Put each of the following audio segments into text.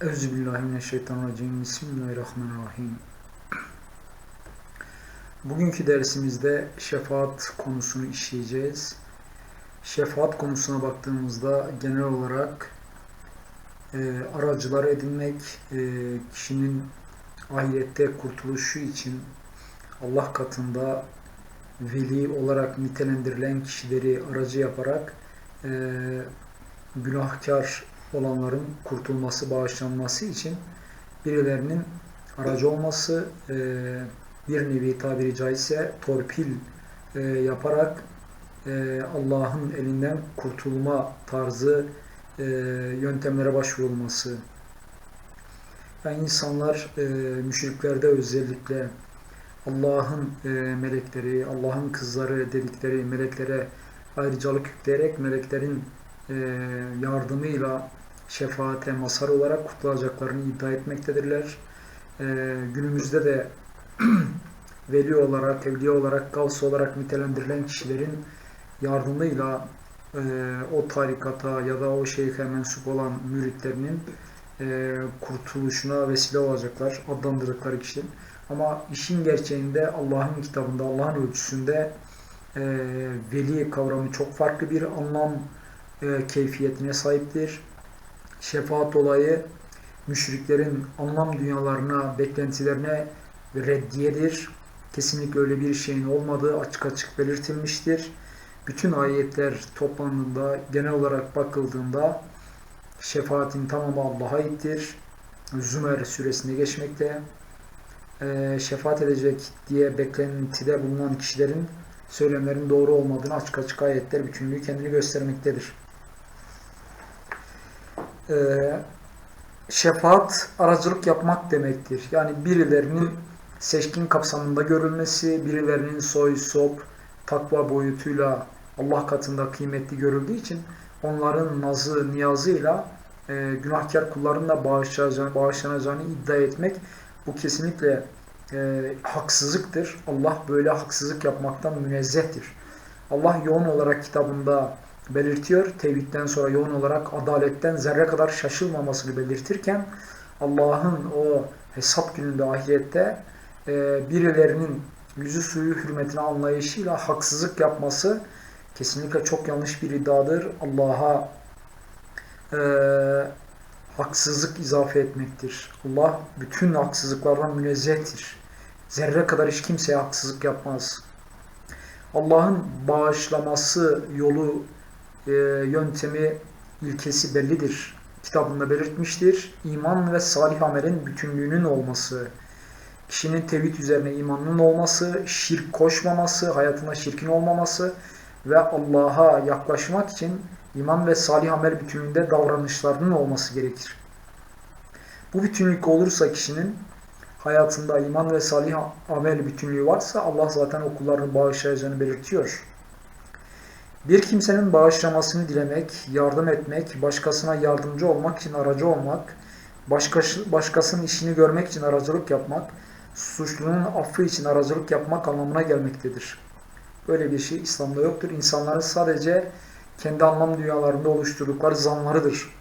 Euzubillahimineşşeytanirracim. Bismillahirrahmanirrahim. Bugünkü dersimizde şefaat konusunu işleyeceğiz. Şefaat konusuna baktığımızda genel olarak e, aracılar edinmek, e, kişinin ahirette kurtuluşu için Allah katında veli olarak nitelendirilen kişileri aracı yaparak e, günahkar olanların kurtulması, bağışlanması için birilerinin aracı olması, e, bir nevi tabiri caizse torpil e, yaparak e, Allah'ın elinden kurtulma tarzı yöntemlere başvurulması. Yani insanlar müşriklerde özellikle Allah'ın melekleri, Allah'ın kızları dedikleri meleklere ayrıcalık yükleyerek meleklerin yardımıyla şefaate mazhar olarak kurtulacaklarını iddia etmektedirler. E, günümüzde de veli olarak, evliya olarak, gavs olarak nitelendirilen kişilerin yardımıyla e, o tarikata ya da o şeyhe mensup olan müritlerinin e, kurtuluşuna vesile olacaklar, adlandırdıkları kişi. Ama işin gerçeğinde Allah'ın kitabında, Allah'ın ölçüsünde e, veli kavramı çok farklı bir anlam e, keyfiyetine sahiptir. Şefaat olayı müşriklerin anlam dünyalarına, beklentilerine reddiyedir. Kesinlikle öyle bir şeyin olmadığı açık açık belirtilmiştir. Bütün ayetler toplandığında, genel olarak bakıldığında şefaatin tamamı Allah'a aittir. Zümer suresinde geçmekte. E, şefaat edecek diye beklentide bulunan kişilerin söylemlerin doğru olmadığını açık açık ayetler bütünlüğü kendini göstermektedir. E, şefaat aracılık yapmak demektir. Yani birilerinin seçkin kapsamında görülmesi, birilerinin soy, sop, takva boyutuyla Allah katında kıymetli görüldüğü için onların nazı, niyazıyla e, günahkar kulların da bağışlanacağını, iddia etmek bu kesinlikle e, haksızlıktır. Allah böyle haksızlık yapmaktan münezzehtir. Allah yoğun olarak kitabında belirtiyor. Tevhidden sonra yoğun olarak adaletten zerre kadar şaşılmamasını belirtirken Allah'ın o hesap gününde ahirette e, birilerinin yüzü suyu hürmetine anlayışıyla haksızlık yapması kesinlikle çok yanlış bir iddiadır. Allah'a e, haksızlık izafe etmektir. Allah bütün haksızlıklardan münezzehtir. Zerre kadar hiç kimseye haksızlık yapmaz. Allah'ın bağışlaması yolu, e, yöntemi, ilkesi bellidir. Kitabında belirtmiştir. İman ve salih amelin bütünlüğünün olması, kişinin tevhid üzerine imanının olması, şirk koşmaması, hayatına şirkin olmaması ve Allah'a yaklaşmak için iman ve salih amel bütünlüğünde davranışlarının olması gerekir. Bu bütünlük olursa kişinin hayatında iman ve salih amel bütünlüğü varsa Allah zaten o kullarını bağışlayacağını belirtiyor. Bir kimsenin bağışlamasını dilemek, yardım etmek, başkasına yardımcı olmak için aracı olmak, başkası, başkasının işini görmek için aracılık yapmak, suçlunun affı için aracılık yapmak anlamına gelmektedir. Böyle bir şey İslam'da yoktur. İnsanların sadece kendi anlam dünyalarında oluşturdukları zanlarıdır.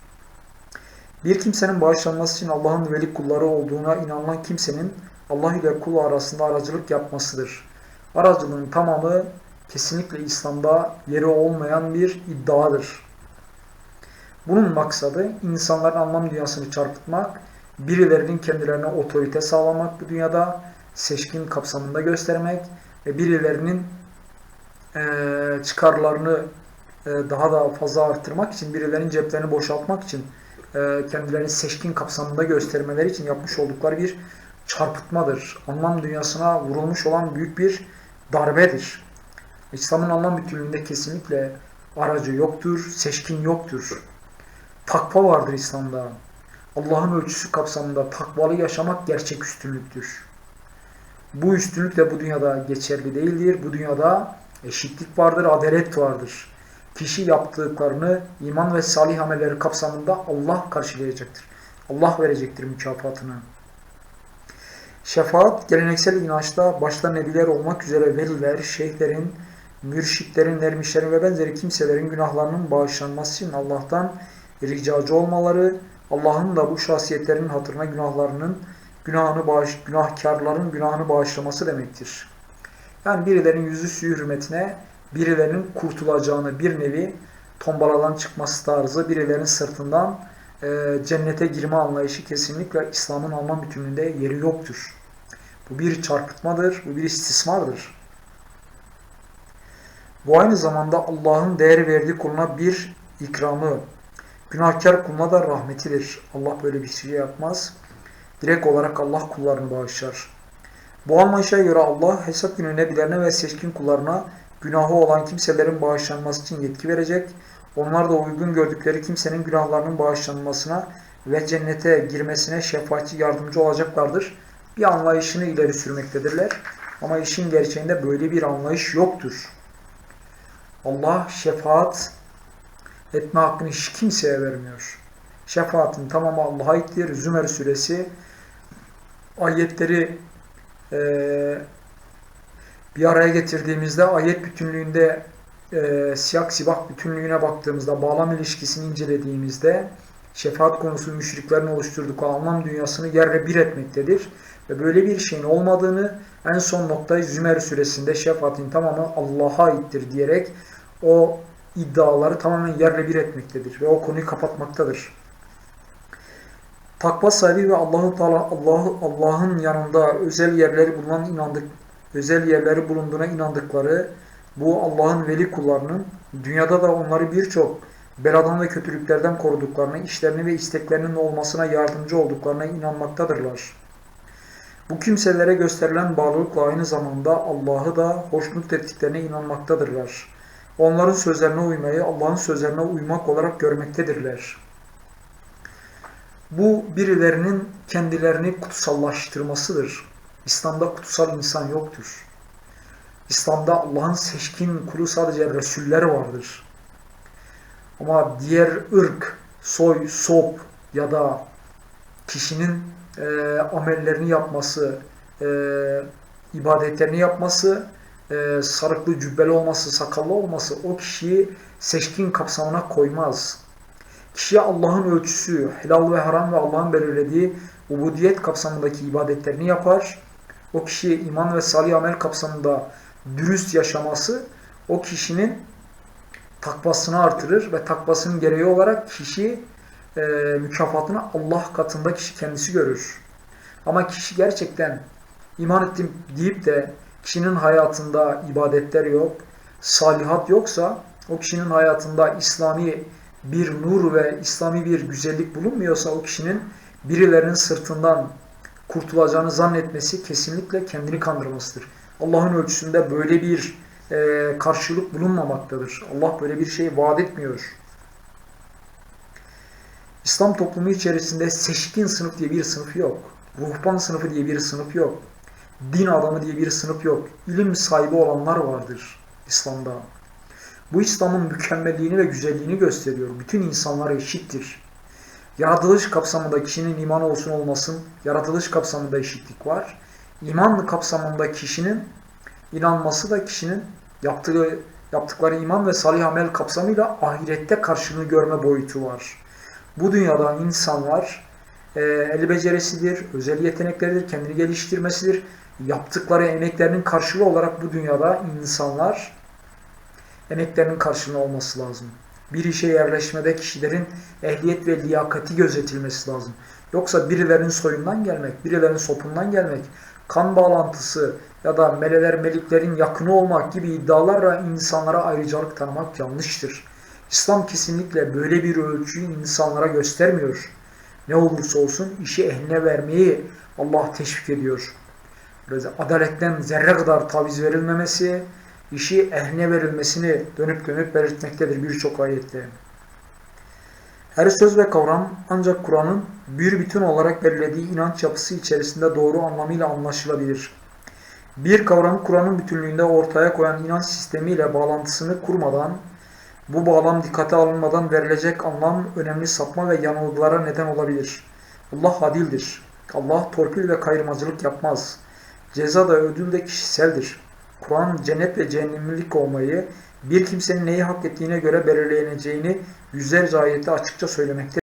Bir kimsenin bağışlanması için Allah'ın veli kulları olduğuna inanılan kimsenin Allah ile kulu arasında aracılık yapmasıdır. Aracılığın tamamı kesinlikle İslam'da yeri olmayan bir iddiadır. Bunun maksadı insanların anlam dünyasını çarpıtmak, birilerinin kendilerine otorite sağlamak bu dünyada, seçkin kapsamında göstermek ve birilerinin e, çıkarlarını e, daha da fazla arttırmak için, birilerinin ceplerini boşaltmak için, e, kendilerini seçkin kapsamında göstermeleri için yapmış oldukları bir çarpıtmadır. Anlam dünyasına vurulmuş olan büyük bir darbedir. İslam'ın anlam bütünlüğünde kesinlikle aracı yoktur, seçkin yoktur. Takva vardır İslam'da. Allah'ın ölçüsü kapsamında takvalı yaşamak gerçek üstünlüktür. Bu üstünlük de bu dünyada geçerli değildir. Bu dünyada eşitlik vardır, adalet vardır. Kişi yaptıklarını iman ve salih amelleri kapsamında Allah karşılayacaktır. Allah verecektir mükafatını. Şefaat, geleneksel inançta başta nebiler olmak üzere veliler, şeyhlerin, mürşitlerin, dervişlerin ve benzeri kimselerin günahlarının bağışlanması için Allah'tan ricacı olmaları, Allah'ın da bu şahsiyetlerin hatırına günahlarının günahını bağış, günahkarların günahını bağışlaması demektir. Yani birilerinin yüzü suyu hürmetine birilerinin kurtulacağını bir nevi tombaladan çıkması tarzı birilerinin sırtından e, cennete girme anlayışı kesinlikle İslam'ın anlam bütünlüğünde yeri yoktur. Bu bir çarpıtmadır, bu bir istismardır. Bu aynı zamanda Allah'ın değer verdiği kuluna bir ikramı, günahkar kuluna da rahmetidir. Allah böyle bir şey yapmaz. Direkt olarak Allah kullarını bağışlar. Bu anlayışa göre Allah hesap günü nebilerine ve seçkin kullarına günahı olan kimselerin bağışlanması için yetki verecek. Onlar da uygun gördükleri kimsenin günahlarının bağışlanmasına ve cennete girmesine şefaatçi yardımcı olacaklardır. Bir anlayışını ileri sürmektedirler. Ama işin gerçeğinde böyle bir anlayış yoktur. Allah şefaat etme hakkını hiç kimseye vermiyor. Şefaatin tamamı Allah'a aittir. Zümer suresi ayetleri e, bir araya getirdiğimizde ayet bütünlüğünde e, siyak sibak bütünlüğüne baktığımızda bağlam ilişkisini incelediğimizde şefaat konusu müşriklerin oluşturdukları anlam dünyasını yerle bir etmektedir. Ve böyle bir şeyin olmadığını en son noktayı Zümer suresinde şefaatin tamamı Allah'a aittir diyerek o iddiaları tamamen yerle bir etmektedir ve o konuyu kapatmaktadır. Takva sahibi ve Allah'ın Allah Allah'ın yanında özel yerleri bulunan inandık özel yerleri bulunduğuna inandıkları bu Allah'ın veli kullarının dünyada da onları birçok beladan ve kötülüklerden koruduklarına, işlerini ve isteklerinin olmasına yardımcı olduklarına inanmaktadırlar. Bu kimselere gösterilen bağlılıkla aynı zamanda Allah'ı da hoşnut ettiklerine inanmaktadırlar. Onların sözlerine uymayı Allah'ın sözlerine uymak olarak görmektedirler. Bu birilerinin kendilerini kutsallaştırmasıdır. İslam'da kutsal insan yoktur. İslam'da Allah'ın seçkin kulu sadece Resuller vardır. Ama diğer ırk, soy, sop ya da kişinin e, amellerini yapması, e, ibadetlerini yapması, e, sarıklı cübbeli olması, sakallı olması o kişiyi seçkin kapsamına koymaz. Kişiye Allah'ın ölçüsü, helal ve haram ve Allah'ın belirlediği ubudiyet kapsamındaki ibadetlerini yapar. O kişi iman ve salih amel kapsamında dürüst yaşaması o kişinin takvasını artırır ve takvasının gereği olarak kişi e, mükafatını Allah katında kişi kendisi görür. Ama kişi gerçekten iman ettim deyip de kişinin hayatında ibadetler yok, salihat yoksa o kişinin hayatında İslami bir nur ve İslami bir güzellik bulunmuyorsa o kişinin birilerinin sırtından kurtulacağını zannetmesi kesinlikle kendini kandırmasıdır. Allah'ın ölçüsünde böyle bir e, karşılık bulunmamaktadır. Allah böyle bir şey vaat etmiyor. İslam toplumu içerisinde seçkin sınıf diye bir sınıf yok. Ruhban sınıfı diye bir sınıf yok. Din adamı diye bir sınıf yok. İlim sahibi olanlar vardır İslam'da. Bu İslam'ın mükemmelliğini ve güzelliğini gösteriyor. Bütün insanlar eşittir. Yaratılış kapsamında kişinin iman olsun olmasın, yaratılış kapsamında eşitlik var. İman kapsamında kişinin inanması da kişinin yaptığı yaptıkları iman ve salih amel kapsamıyla ahirette karşılığını görme boyutu var. Bu dünyada insanlar e, el becerisidir, özel yetenekleridir, kendini geliştirmesidir. Yaptıkları emeklerinin karşılığı olarak bu dünyada insanlar emeklerinin karşılığı olması lazım. Bir işe yerleşmede kişilerin ehliyet ve liyakati gözetilmesi lazım. Yoksa birilerinin soyundan gelmek, birilerinin sopundan gelmek, kan bağlantısı ya da meleler meliklerin yakını olmak gibi iddialarla insanlara ayrıcalık tanımak yanlıştır. İslam kesinlikle böyle bir ölçüyü insanlara göstermiyor. Ne olursa olsun işi ehline vermeyi Allah teşvik ediyor. Adaletten zerre kadar taviz verilmemesi, işi ehline verilmesini dönüp dönüp belirtmektedir birçok ayette. Her söz ve kavram ancak Kur'an'ın bir bütün olarak belirlediği inanç yapısı içerisinde doğru anlamıyla anlaşılabilir. Bir kavramı Kur'an'ın bütünlüğünde ortaya koyan inanç sistemiyle bağlantısını kurmadan, bu bağlam dikkate alınmadan verilecek anlam önemli sapma ve yanılgılara neden olabilir. Allah adildir. Allah torpil ve kayırmacılık yapmaz. Ceza da ödül de kişiseldir. Kur'an cennet ve cehennemlik olmayı, bir kimsenin neyi hak ettiğine göre belirleneceğini yüzlerce ayette açıkça söylemektedir.